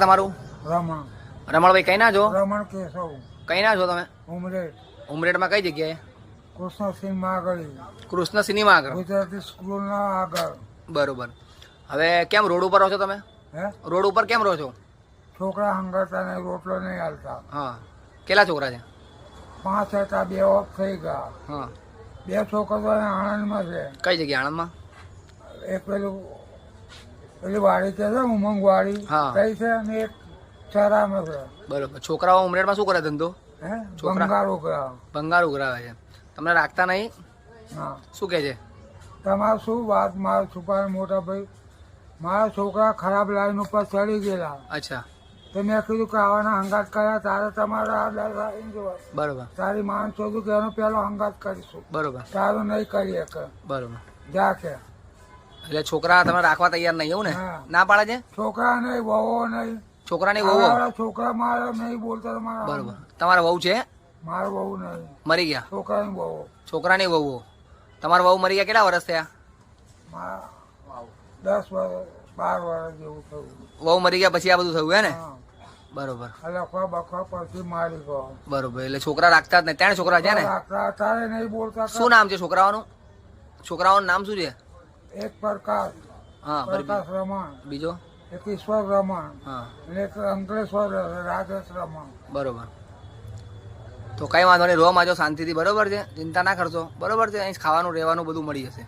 તમારું? રમણ. રમણભાઈ કઈ ના છો રમણ કેશવ કઈ ના છો તમે? ઉમરેઠ. ઉમરેડમાં કઈ જગ્યાએ? કૃષ્ણ સિનેમા આગળ. કૃષ્ણ સિનેમા આગળ. ગુજરાતી સ્કૂલના આગળ. બરોબર. હવે કેમ રોડ ઉપર રહો છો તમે? હે? રોડ ઉપર કેમ રહો છો? છોકરા હંગાતા ને રોટલો નહીં હાલતા. હા. કેટલા છોકરા છે? પાંચ હતા બે ઓફ થઈ ગયા. હા. બે છોકરો આણંદમાં છે. કઈ જગ્યા આણંદમાં? એક પેલું પેલી વાડી છે ને ઉમંગ વાડી. હા. કઈ છે? અને એક ચરામાં છે બરોબર. છોકરાઓ ઉમરેડમાં શું કરે ધંધો? હે? છોકરા? બંગાળો ગયા ભંગાર ઉઘરાવે છે. તમને રાખતા નહીં? હા. શું કહે છે? તમારે શું વાત? મારા છોકરા મોટા ભાઈ મારા છોકરા ખરાબ લાઈન ઉપર ચડી ગયેલા. અચ્છા. તો મેં કીધું કે આવાના હંગાત કર્યા તારે તમારા આ લાઈન જોવા. બરોબર. તારી માન શોધું કે એનો પેલો હંગાત કરીશું. બરોબર. તારું નહીં કરીએ કે. બરોબર. જા કે. એટલે છોકરા તમે રાખવા તૈયાર નહીં એવું ને? ના પાડે છે? છોકરા નહીં વહુ નહીં. છોકરાની વહુ છોકરા મારા નહીં બોલતા મારા બરોબર. તમારા વહુ છે? મારો વહુ નહીં. મરી ગયા? છોકરાની વહુ છોકરાની વહુ તમારા વહુ મરી ગયા કેટલા વર્ષ થયા? દસ વર્ષ બાર વર્ષ જેવું થયું. વહુ મરી ગયા પછી આ બધું થયું હે ને? બરોબર. બરોબર. એટલે છોકરા રાખતા જ નહીં. ત્રણ છોકરા છે ને? રાખતા તારે નહીં બોલતા. શું નામ છે છોકરાઓનું? છોકરાઓનું નામ શું છે? એક પ્રકાશ હા પ્રકાશ રમણ. બીજો? એક ઈશ્વર રમણ. હા. અને એક અંકલેશ્વર રાજેશ રમણ. બરોબર. તો કઈ વાંધો નહીં રોમાં જો શાંતિથી બરોબર છે? ચિંતા ના કરશો. બરોબર છે? અહીં ખાવાનું રહેવાનું બધું મળી જશે.